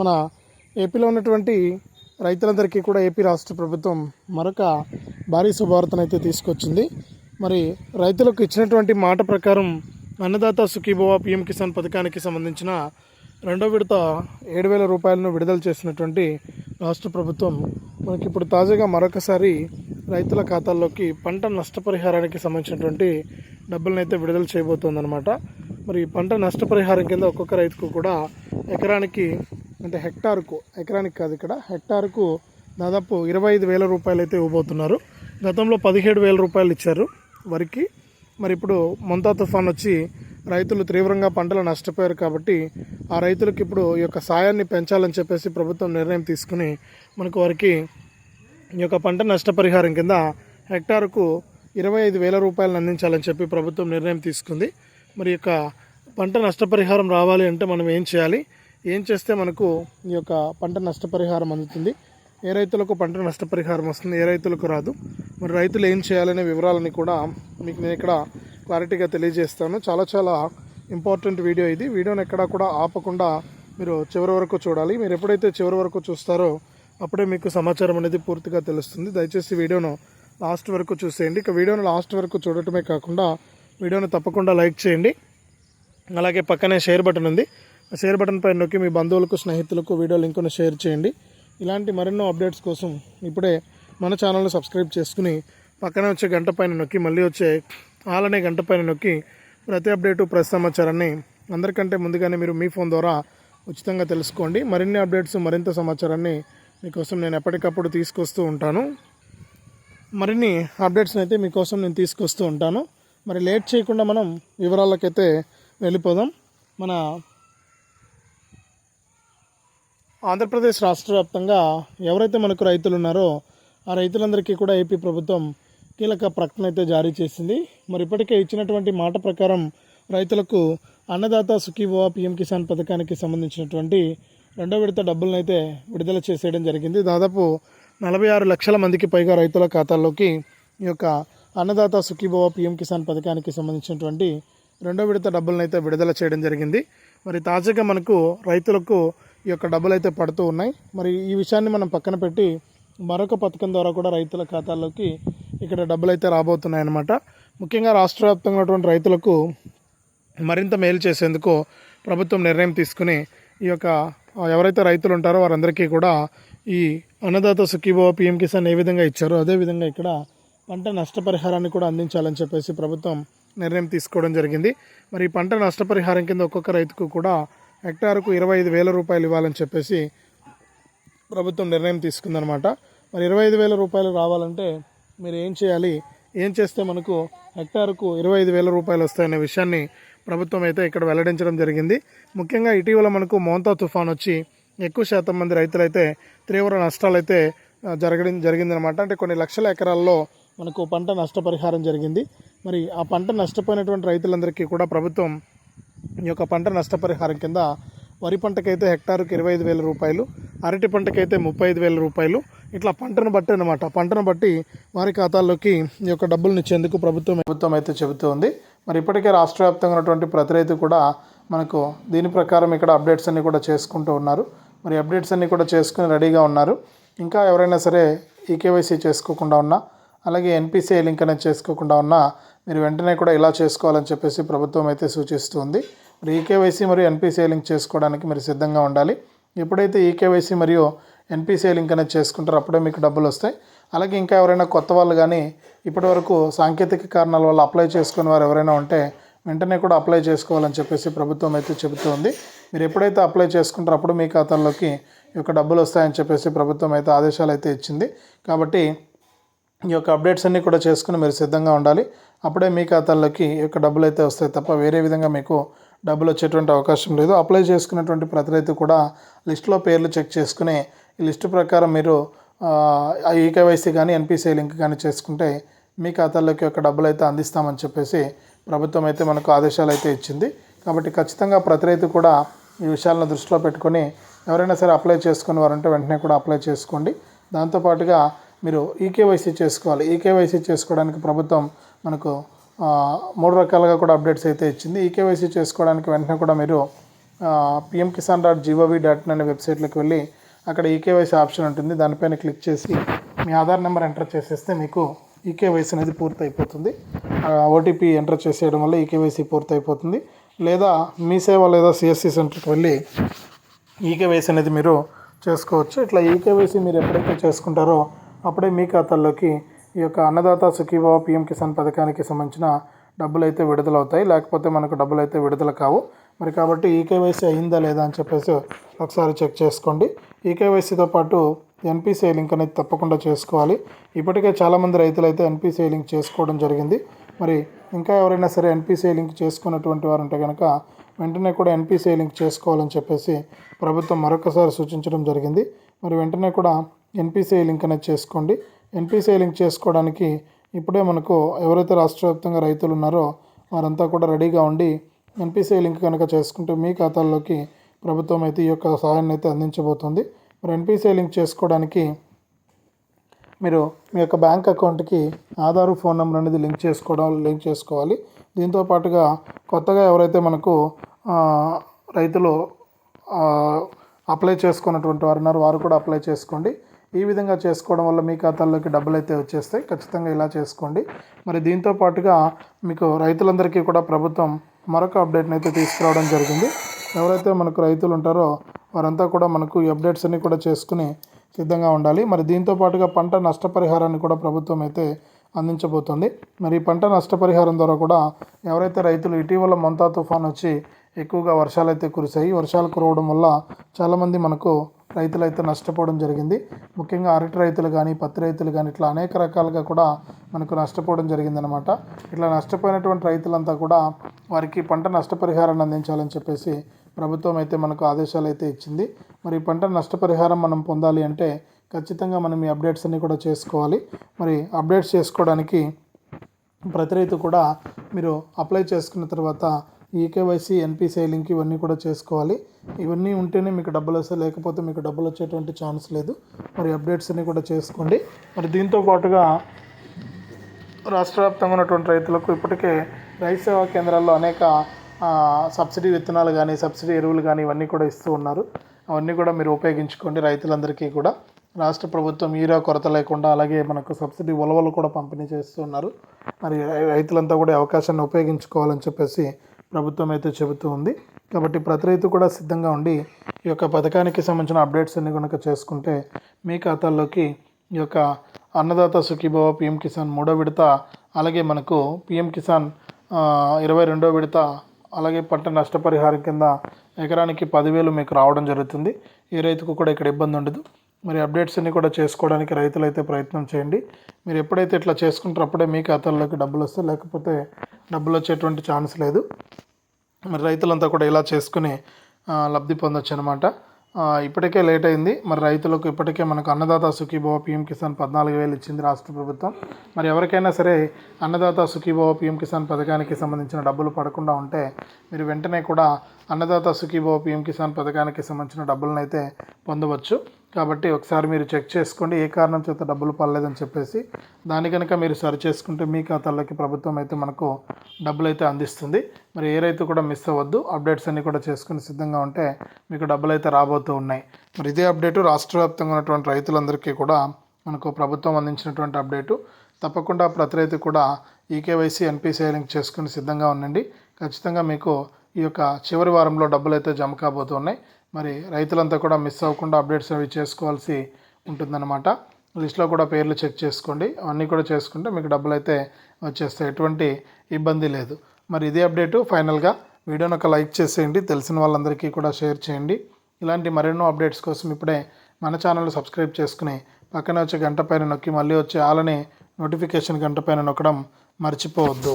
మన ఏపీలో ఉన్నటువంటి రైతులందరికీ కూడా ఏపీ రాష్ట్ర ప్రభుత్వం మరొక భారీ శుభవార్తను అయితే తీసుకొచ్చింది. మరి రైతులకు ఇచ్చినటువంటి మాట ప్రకారం అన్నదాత సుఖీభవ పిఎం కిసాన్ పథకానికి సంబంధించిన రెండో విడత ఏడు వేల రూపాయలను విడుదల చేసినటువంటి రాష్ట్ర ప్రభుత్వం మనకి ఇప్పుడు తాజాగా మరొకసారి రైతుల ఖాతాల్లోకి పంట నష్టపరిహారానికి సంబంధించినటువంటి డబ్బులను అయితే విడుదల చేయబోతోందన్నమాట. మరి పంట నష్టపరిహారం కింద ఒక్కొక్క రైతుకు కూడా ఎకరానికి అంటే హెక్టార్కు ఎకరానికి కాదు ఇక్కడ హెక్టార్కు దాదాపు ఇరవై ఐదు వేల రూపాయలు అయితే ఇవ్వబోతున్నారు. గతంలో పదిహేడు వేల రూపాయలు ఇచ్చారు వరికి. మరి ఇప్పుడు మొంతా తుఫాన్ వచ్చి రైతులు తీవ్రంగా పంటలు నష్టపోయారు కాబట్టి ఆ రైతులకు ఇప్పుడు ఈ యొక్క సాయాన్ని పెంచాలని చెప్పేసి ప్రభుత్వం నిర్ణయం తీసుకుని మనకు వారికి ఈ యొక్క పంట నష్టపరిహారం కింద హెక్టార్కు ఇరవై ఐదు వేల రూపాయలను అందించాలని చెప్పి ప్రభుత్వం నిర్ణయం తీసుకుంది. మరి యొక్క పంట నష్టపరిహారం రావాలి అంటే మనం ఏం చేయాలి? ఏం చేస్తే మనకు ఈ యొక్క పంట నష్టపరిహారం అందుతుంది? ఏ రైతులకు పంట నష్టపరిహారం వస్తుంది? ఏ రైతులకు రాదు? మరి రైతులు ఏం చేయాలనే వివరాలని కూడా మీకు నేను ఇక్కడ క్లారిటీగా తెలియజేస్తాను. చాలా చాలా ఇంపార్టెంట్ వీడియో ఇది. వీడియోని ఎక్కడా కూడా ఆపకుండా మీరు చివరి వరకు చూడాలి. మీరు ఎప్పుడైతే చివరి వరకు చూస్తారో అప్పుడే మీకు సమాచారం అనేది పూర్తిగా తెలుస్తుంది. దయచేసి వీడియోను లాస్ట్ వరకు చూసేయండి. ఇక వీడియోను లాస్ట్ వరకు చూడటమే కాకుండా వీడియోను తప్పకుండా లైక్ చేయండి. అలాగే పక్కనే షేర్ బటన్ ఉంది. షేర్ బటన్ పైన నొక్కి మీ బంధువులకు స్నేహితులకు వీడియో లింకును షేర్ చేయండి. ఇలాంటి మరెన్నో అప్డేట్స్ కోసం ఇప్పుడే మన ఛానల్ని సబ్స్క్రైబ్ చేసుకుని పక్కనే వచ్చే గంట పైన నొక్కి మళ్ళీ వచ్చే ఆల్ అనే గంట పైన నొక్కి ప్రతి అప్డేటు ప్రతి సమాచారాన్ని అందరికంటే ముందుగానే మీరు మీ ఫోన్ ద్వారా ఉచితంగా తెలుసుకోండి. మరిన్ని అప్డేట్స్ మరింత సమాచారాన్ని మీకోసం నేను ఎప్పటికప్పుడు తీసుకొస్తూ ఉంటాను. మరిన్ని అప్డేట్స్ని అయితే మీకోసం నేను తీసుకొస్తూ ఉంటాను. మరి లేట్ చేయకుండా మనం వివరాలకైతే వెళ్ళిపోదాం. మన ఆంధ్రప్రదేశ్ రాష్ట్ర వ్యాప్తంగా ఎవరైతే మనకు రైతులు ఉన్నారో ఆ రైతులందరికీ కూడా ఏపీ ప్రభుత్వం కీలక ప్రకటన అయితే జారీ చేసింది. మరి ఇప్పటికే ఇచ్చినటువంటి మాట ప్రకారం రైతులకు అన్నదాత సుఖీభవ పిఎం కిసాన్ పథకానికి సంబంధించినటువంటి రెండో విడత డబ్బులను అయితే విడుదల చేసేయడం జరిగింది. దాదాపు నలభై ఆరు లక్షల మందికి పైగా రైతుల ఖాతాల్లోకి ఈ యొక్క అన్నదాత సుఖీభవ పిఎం కిసాన్ పథకానికి సంబంధించినటువంటి రెండో విడత డబ్బులను అయితే విడుదల చేయడం జరిగింది. మరి తాజాగా మనకు రైతులకు ఈ యొక్క డబ్బులు అయితే పడుతూ ఉన్నాయి. మరి ఈ విషయాన్ని మనం పక్కన పెట్టి మరొక పథకం ద్వారా కూడా రైతుల ఖాతాల్లోకి ఇక్కడ డబ్బులు అయితే రాబోతున్నాయి అన్నమాట. ముఖ్యంగా రాష్ట్ర వ్యాప్తంగా ఉన్నటువంటి రైతులకు మరింత మేలు చేసేందుకు ప్రభుత్వం నిర్ణయం తీసుకుని ఈ యొక్క ఎవరైతే రైతులు ఉంటారో వారందరికీ కూడా ఈ అన్నదాత సుఖీభవ పిఎం కిసాన్ ఏ విధంగా ఇచ్చారో అదేవిధంగా ఇక్కడ పంట నష్టపరిహారాన్ని కూడా అందించాలని చెప్పేసి ప్రభుత్వం నిర్ణయం తీసుకోవడం జరిగింది. మరి ఈ పంట నష్టపరిహారం కింద ఒక్కొక్క రైతుకు కూడా హెక్టార్కు ఇరవై ఐదు వేల రూపాయలు ఇవ్వాలని చెప్పేసి ప్రభుత్వం నిర్ణయం తీసుకుందనమాట మరి ఇరవై ఐదు వేల రూపాయలు రావాలంటే మీరు ఏం చేయాలి? ఏం చేస్తే మనకు హెక్టార్కు ఇరవై ఐదు వేల రూపాయలు వస్తాయనే విషయాన్ని ప్రభుత్వం అయితే ఇక్కడ వెల్లడించడం జరిగింది. ముఖ్యంగా ఇటీవల మనకు మోంతా తుఫాన్ వచ్చి ఎక్కువ శాతం మంది రైతులైతే తీవ్ర నష్టాలు అయితే జరగడం జరిగిందనమాట అంటే కొన్ని లక్షల ఎకరాల్లో మనకు పంట నష్టపరిహారం జరిగింది. మరి ఆ పంట నష్టపోయినటువంటి రైతులందరికీ కూడా ప్రభుత్వం ఈ యొక్క పంట నష్టపరిహారం కింద వరి పంటకైతే హెక్టార్కి ఇరవై ఐదు వేల రూపాయలు అరటి పంటకైతే ముప్పై ఐదు వేల రూపాయలు. ఇట్లా పంటను బట్టి అనమాట పంటను బట్టి వారి ఖాతాల్లోకి ఈ యొక్క డబ్బులను ఇచ్చేందుకు ప్రభుత్వం ప్రభుత్వం అయితే చెబుతోంది మరి ఇప్పటికే రాష్ట్ర వ్యాప్తంగా ఉన్నటువంటి ప్రతి రైతు కూడా మనకు దీని ప్రకారం ఇక్కడ అప్డేట్స్ అన్నీ కూడా చేసుకుంటూ ఉన్నారు. మరి అప్డేట్స్ అన్నీ కూడా చేసుకుని రెడీగా ఉన్నారు. ఇంకా ఎవరైనా సరే ఈకేవైసీ చేసుకోకుండా ఉన్నా అలాగే ఎన్పిసిఐ లింక్ అనేది చేసుకోకుండా ఉన్నా మీరు వెంటనే కూడా ఇలా చేసుకోవాలని చెప్పేసి ప్రభుత్వం అయితే సూచిస్తుంది. మరి ఈకేవైసీ మరియు ఎన్పిసిఐ లింక్ చేసుకోవడానికి మీరు సిద్ధంగా ఉండాలి. ఎప్పుడైతే ఈకేవైసీ మరియు ఎన్పిసిఐ లింక్ అనేది చేసుకుంటారో అప్పుడే మీకు డబ్బులు వస్తాయి. అలాగే ఇంకా ఎవరైనా కొత్త వాళ్ళు కానీ ఇప్పటివరకు సాంకేతిక కారణాల వల్ల అప్లై చేసుకుని వారు ఎవరైనా ఉంటే వెంటనే కూడా అప్లై చేసుకోవాలని చెప్పేసి ప్రభుత్వం అయితే చెబుతోంది. మీరు ఎప్పుడైతే అప్లై చేసుకుంటారో అప్పుడు మీ ఖాతాల్లోకి ఈ యొక్క డబ్బులు వస్తాయని చెప్పేసి ప్రభుత్వం అయితే ఆదేశాలు అయితే ఇచ్చింది. కాబట్టి ఈ యొక్క అప్డేట్స్ అన్నీ కూడా చేసుకుని మీరు సిద్ధంగా ఉండాలి. అప్పుడే మీ ఖాతాల్లోకి ఈ యొక్క డబ్బులు అయితే వస్తాయి తప్ప వేరే విధంగా మీకు డబ్బులు వచ్చేటువంటి అవకాశం లేదు. అప్లై చేసుకున్నటువంటి ప్రతి రైతు కూడా లిస్టులో పేర్లు చెక్ చేసుకుని ఈ లిస్టు ప్రకారం మీరు ఈకేవైసీ కానీ ఎన్పిసిఐ లింక్ కానీ చేసుకుంటే మీ ఖాతాల్లోకి యొక్క డబ్బులు అయితే అందిస్తామని చెప్పేసి ప్రభుత్వం అయితే మనకు ఆదేశాలు అయితే ఇచ్చింది. కాబట్టి ఖచ్చితంగా ప్రతి రైతు కూడా ఈ విషయాలను దృష్టిలో పెట్టుకొని ఎవరైనా సరే అప్లై చేసుకుని వారంటే వెంటనే కూడా అప్లై చేసుకోండి. దాంతోపాటుగా మీరు ఈకేవైసీ చేసుకోవాలి. ఈకేవైసీ చేసుకోవడానికి ప్రభుత్వం మనకు మూడు రకాలుగా కూడా అప్డేట్స్ అయితే ఇచ్చింది. ఈకేవైసీ చేసుకోవడానికి వెంటనే కూడా మీరు PM Kisan dot G O V dot in అనే వెబ్సైట్లోకి వెళ్ళి అక్కడ ఈకేవైసీ ఆప్షన్ ఉంటుంది. దానిపైన క్లిక్ చేసి మీ ఆధార్ నెంబర్ ఎంటర్ చేసేస్తే మీకు ఈకేవైసీ అనేది పూర్తి అయిపోతుంది ఓటీపీ ఎంటర్ చేసేయడం వల్ల ఈకేవైసీ పూర్తి అయిపోతుంది లేదా మీ సేవ లేదా సిఎస్సి సెంటర్కి వెళ్ళి ఈకేవైసీ అనేది మీరు చేసుకోవచ్చు. ఇట్లా ఈకేవైసీ మీరు ఎప్పుడైతే చేసుకుంటారో అప్పుడే మీ ఖాతాల్లోకి ఈ యొక్క అన్నదాత సుఖీభావ పిఎం కిసాన్ పథకానికి సంబంధించిన డబ్బులు అయితే విడుదలవుతాయి. లేకపోతే మనకు డబ్బులు అయితే విడుదల కావు. మరి కాబట్టి ఈకేవైసీ అయిందా లేదా అని చెప్పేసి ఒకసారి చెక్ చేసుకోండి. ఈకేవైసీతో పాటు ఎన్పిసిఐ లింక్ అనేది తప్పకుండా చేసుకోవాలి. ఇప్పటికే చాలామంది రైతులు అయితే ఎన్పిసిఐ లింక్ చేసుకోవడం జరిగింది. మరి ఇంకా ఎవరైనా సరే ఎన్పిసిఐ లింక్ చేసుకున్నటువంటి వారు ఉంటే కనుక వెంటనే కూడా ఎన్పిసిఐ లింక్ చేసుకోవాలని చెప్పేసి ప్రభుత్వం మరొకసారి సూచించడం జరిగింది. మరి వెంటనే కూడా ఎన్పిసిఐ లింక్ అనేది చేసుకోండి. ఎన్పిసిఐ లింక్ చేసుకోవడానికి ఇప్పుడే మనకు ఎవరైతే రాష్ట్ర వ్యాప్తంగా రైతులు ఉన్నారో వారంతా కూడా రెడీగా ఉండి ఎన్పిసిఐ లింక్ కనుక చేసుకుంటే మీ ఖాతాల్లోకి ప్రభుత్వం అయితే ఈ యొక్క సహాయాన్ని అయితే అందించబోతుంది. మరి ఎన్పిసిఐ లింక్ చేసుకోవడానికి మీరు మీ యొక్క బ్యాంక్ అకౌంట్కి ఆధార్ ఫోన్ నెంబర్ అనేది లింక్ చేసుకోవడం లింక్ చేసుకోవాలి. దీంతో పాటుగా కొత్తగా ఎవరైతే మనకు రైతులు అప్లై చేసుకున్నటువంటి వారు ఉన్నారు వారు కూడా అప్లై చేసుకోండి. ఈ విధంగా చేసుకోవడం వల్ల మీ ఖాతాల్లోకి డబ్బులు అయితే వచ్చేస్తాయి. ఖచ్చితంగా ఇలా చేసుకోండి. మరి దీంతో పాటుగా మీకు రైతులందరికీ కూడా ప్రభుత్వం మరొక అప్డేట్ని అయితే తీసుకురావడం జరిగింది. ఎవరైతే మనకు రైతులు ఉంటారో వారంతా కూడా మనకు అప్డేట్స్ అన్ని కూడా చేసుకుని సిద్ధంగా ఉండాలి. మరి దీంతో పాటుగా పంట నష్టపరిహారాన్ని కూడా ప్రభుత్వం అయితే అందించబోతుంది. మరి ఈ పంట నష్టపరిహారం ద్వారా కూడా ఎవరైతే రైతులు ఇటీవల మొంతా తుఫాన్ వచ్చి ఎక్కువగా వర్షాలు అయితే కురిశాయి వర్షాలు కురవడం వల్ల చాలామంది మనకు రైతులు అయితే నష్టపోవడం జరిగింది. ముఖ్యంగా అరటి రైతులు కానీ పత్తి రైతులు కానీ ఇట్లా అనేక రకాలుగా కూడా మనకు నష్టపోవడం జరిగిందనమాట ఇట్లా నష్టపోయినటువంటి రైతులంతా కూడా వారికి పంట నష్టపరిహారాన్ని అందించాలని చెప్పేసి ప్రభుత్వం అయితే మనకు ఆదేశాలు అయితే ఇచ్చింది. మరి పంట నష్టపరిహారం మనం పొందాలి అంటే ఖచ్చితంగా మనం ఈ అప్డేట్స్ అన్ని కూడా చేసుకోవాలి. మరి అప్డేట్స్ చేసుకోవడానికి ప్రతి రైతు కూడా మీరు అప్లై చేసుకున్న తర్వాత ఈకేవైసీ ఎన్పిసిఐ లింక్ ఇవన్నీ కూడా చేసుకోవాలి. ఇవన్నీ ఉంటేనే మీకు డబ్బులు వస్తాయి. లేకపోతే మీకు డబ్బులు వచ్చేటువంటి ఛాన్స్ లేదు. మరి అప్డేట్స్ అన్నీ కూడా చేసుకోండి. మరి దీంతో పాటుగా రాష్ట్ర వ్యాప్తంగా ఉన్నటువంటి రైతులకు ఇప్పటికే రైతు సేవా కేంద్రాల్లో అనేక సబ్సిడీ విత్తనాలు కానీ సబ్సిడీ ఎరువులు కానీ ఇవన్నీ కూడా ఇస్తూ ఉన్నారు. అవన్నీ కూడా మీరు ఉపయోగించుకోండి రైతులందరికీ కూడా. రాష్ట్ర ప్రభుత్వం ఈరా కొరత లేకుండా అలాగే మనకు సబ్సిడీ ఉలవలు కూడా పంపిణీ చేస్తూ ఉన్నారు. మరి రైతులంతా కూడా అవకాశాన్ని ఉపయోగించుకోవాలని చెప్పేసి ప్రభుత్వం అయితే చెబుతూ ఉంది. కాబట్టి ప్రతి రైతు కూడా సిద్ధంగా ఉండి ఈ యొక్క పథకానికి సంబంధించిన అప్డేట్స్ అన్ని కనుక చేసుకుంటే మీ ఖాతాల్లోకి ఈ యొక్క అన్నదాత సుఖీభవ పిఎం కిసాన్ మూడో విడత అలాగే మనకు పిఎం కిసాన్ ఇరవై రెండో విడత అలాగే పంట నష్టపరిహారం కింద ఎకరానికి పదివేలు మీకు రావడం జరుగుతుంది. ఏ రైతుకు కూడా ఇక్కడ ఇబ్బంది ఉండదు. మరి అప్డేట్స్ అన్ని కూడా చేసుకోవడానికి రైతులు అయితే ప్రయత్నం చేయండి. మీరు ఎప్పుడైతే ఇట్లా చేసుకుంటారో అప్పుడే మీ ఖాతాల్లోకి డబ్బులు వస్తాయి. లేకపోతే డబ్బులు వచ్చేటువంటి ఛాన్స్ లేదు. మరి రైతులంతా కూడా ఇలా చేసుకుని లబ్ధి పొందొచ్చు అనమాట ఇప్పటికే లేట్ అయింది. మరి రైతులకు ఇప్పటికే మనకు అన్నదాత సుఖీభవ పిఎం కిసాన్ పద్నాలుగు వేలు ఇచ్చింది రాష్ట్ర ప్రభుత్వం. మరి ఎవరికైనా సరే అన్నదాత సుఖీభవ పిఎం కిసాన్ పథకానికి సంబంధించిన డబ్బులు పడకుండా ఉంటే మీరు వెంటనే కూడా అన్నదాత సుఖీభవ పిఎం కిసాన్ పథకానికి సంబంధించిన డబ్బులను అయితే పొందవచ్చు. కాబట్టి ఒకసారి మీరు చెక్ చేసుకోండి ఏ కారణం చేత డబ్బులు పడలేదని చెప్పేసి. దాని కనుక మీరు సరి చేసుకుంటే మీ ఖాతాల్లోకి ప్రభుత్వం అయితే మనకు డబ్బులు అయితే అందిస్తుంది. మరి ఏ రైతు కూడా మిస్ అవ్వద్దు. అప్డేట్స్ అన్నీ కూడా చేసుకుని సిద్ధంగా ఉంటే మీకు డబ్బులు అయితే రాబోతూ ఉన్నాయి. మరి ఇదే అప్డేటు రాష్ట్ర వ్యాప్తంగా ఉన్నటువంటి రైతులందరికీ కూడా మనకు ప్రభుత్వం అందించినటువంటి అప్డేటు. తప్పకుండా ప్రతి రైతు కూడా ఈకేవైసీ ఎన్పిసిఐ లింక్ చేసుకుని సిద్ధంగా ఉండండి. ఖచ్చితంగా మీకు ఈ యొక్క చివరి వారంలో డబ్బులు అయితే జమ కాబోతున్నాయి. మరి రైతులంతా కూడా మిస్ అవ్వకుండా అప్డేట్స్ అవి చేసుకోవాల్సి ఉంటుందన్నమాట. లిస్ట్లో కూడా పేర్లు చెక్ చేసుకోండి. అవన్నీ కూడా చేసుకుంటే మీకు డబ్బులు అయితే వచ్చేస్తాయి. ఎటువంటి ఇబ్బంది లేదు. మరి ఇదే అప్డేటు. ఫైనల్గా వీడియోని ఒక లైక్ చేసేయండి. తెలిసిన వాళ్ళందరికీ కూడా షేర్ చేయండి. ఇలాంటి మరెన్నో అప్డేట్స్ కోసం ఇప్పుడే మన ఛానల్ సబ్స్క్రైబ్ చేసుకుని పక్కన వచ్చే గంట పైన నొక్కి మళ్ళీ వచ్చే ఆలని నోటిఫికేషన్ గంట పైన నొక్కడం మర్చిపోవద్దు.